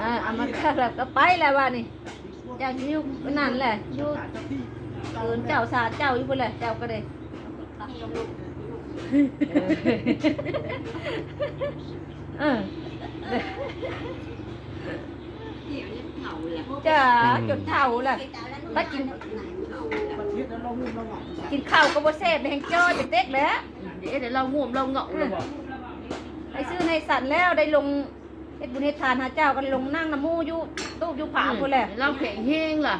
อ่าเอามาข้าแล้วก็ไปแล้วว่านี่เจ้าอยู่นั่นแหละอยู่เกินเจ้าสาเจ้าอยู่คนแหละเจ้าก็เลยเออจ้าจนเท่าแหละไปกินกินข้าวก็บ่แซ่บแหงจ้อยเป็นเต็กแล้วเดี๋ยวเดี๋ยวเราง่วมเราเหงาเลยบอกไปซื้อในสัตว์แล้วได้ลง เฮ็ดบุญเฮ็ดทานหาเจ้าก็ได้ลงนั่งน้ำมูอยู่ตู้อยู่ผาพุ่นแหละเราแข็งแห้งล่ะ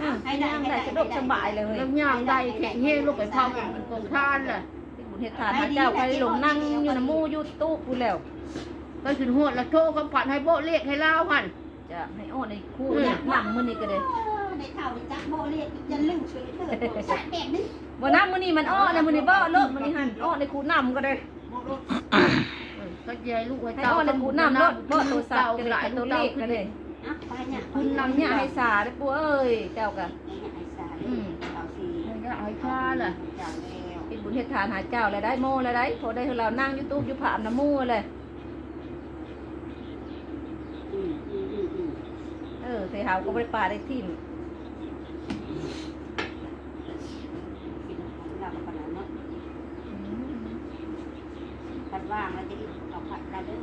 อืมนั่งได้สะดวกสบายเลยเฮ้ยเราย่างได้แข็งแห้งลูกไปเผาเป็นกองทานล่ะเฮ็ดบุญเฮ็ดทานหาเจ้าก็ได้ลงนั่งอยู่น้ำมูอยู่ตู้พุ่นแล้วไปขึ้นหัวแล้วโทรคำผันให้โบะเรียกให้เล่าพันจะให้อ้อในคู่เนี่ยนั่งมื้อนี้ก็ได้ในเท่าจักโบเรียกยันลึงเฉยเลยสักแบบนี้บ่น้ำมื้อนี้มันอ้อนะมื้อนี้บ่เลิกมื้อนี้หั่นอ้อในคู่น้ำก็ได้ ก็ยายลูกไว้ให้เต้าอ้อในคู่น้ำรถบ่ตัวสัตว์ก็หได้ลายตัตัววเลเล็ขกก็ก็ได้ได้อะไปเนี่ยคุณนำเนี่ยให้สาเด้อปู่เอ้ยเจ้าก็ไอ้สาอืมเอาสิมันก็เอาให้ค่าล่ะอย่างแล้วเฮ็ดบุญเฮ็ดทานหาเจ้าแล้วได้โมแล้วได้พอได้ให้เรานั่งอยู่ตู้อยู่ผาน้ำมูเลยอืมอืมอืมอืมเออใส่หาวก็บ่ได้ปลาได้ทิ่มกินของเราขนาดนั้นพัดว่างแล้วจะเอา ผัดได้เ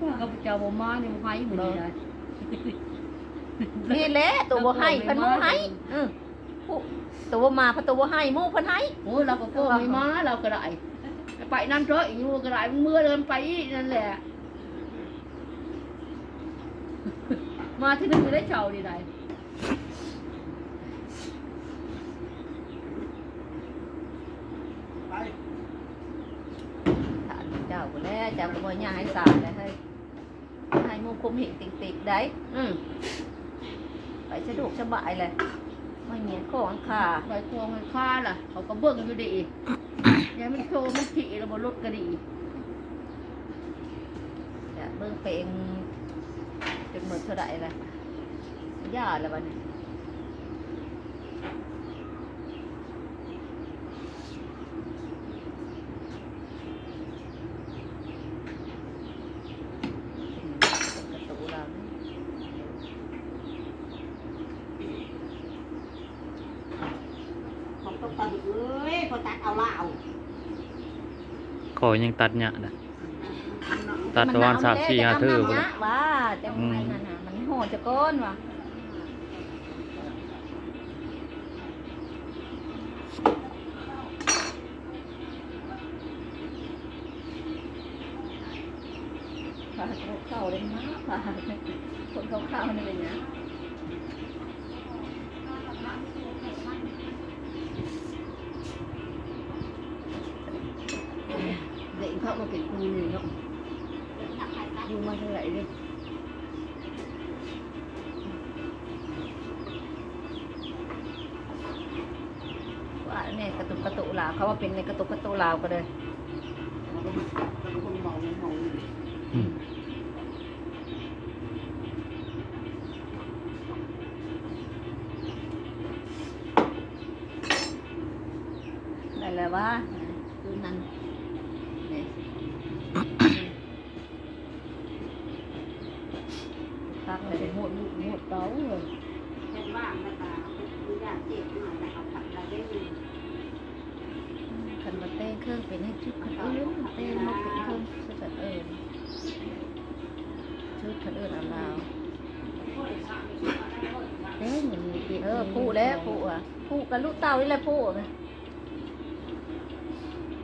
ด้อก็เจ้าบ่มาเนี่ยมันให้หมดเลยนี่แหละตัวบ่ให้เพิ่นบ่ให้เออผู้ตัวบ่มาเพราะตัวบ่ให้หมู่เพิ่นให้โอ้เราก็โก้ไม่มาเราก็ได้ไปนั่นเถอะอยู่ก็ได้เมื่อเดินไปนั่นแหละ มาที่นึงได้เช่าดีได ถานเจ้าพุ่นแหล้วเจ้าก็บ่ย่าให้สาดเลยเฮ้ยให้หมู่คุมเห็นติ๊กๆได้อืมไปสะดวกสบายเลยไม่มีของค่าใบทองมันค่าล่ะ เขาก็เบิ่งอยู่ดียายมันโชว์มันขี่แล้วบนรถก็ดีจะเบิ่งเพลงจนหมดเท่าไหร่ล่ะย่าแล้วบัดนี้เป็นประตูเรานี่ ของ ตกตะเอ้ยพอตัดเอาละเอาขอยังตัดเนี่ยนะ ตัดตะวันสามสี่ห้าเทื่อมันพุ่นหนาวน่ะเนี่ยว่าจังไรนั่นน่ะมันโหดจะก้นว่ะผ่าเข้าเลยนะผ่าคนเขาเข้านี่เลยนะ เด็กเข้า มาเป็นครูนี่เนาะอยู่มาเท่าไหร่เลยว่าเนี่ยกระตุกกระตุกลาวเขาว่าเป็นในกระตุกกระตุกลาวก็เลยอืมได้แล้วว่าคือนั่นนี่ พักเลยหมดลูกหมดเต้าเลยแค่ว่างแล้วก็มีญาติเจ็บหน่อยแต่เอาผัดได้เด้อคันมาเต้เครื่องเป็นให้ชุดคันเอิ้นเต้มาเป็นเครื่องชุดคันเอิ้นชุดคันเอิ้นอันลาวเต้นอย่างนี้เออผู้แล้วผู้อะผู้กับลูกเต่านี่แหละผู้นะ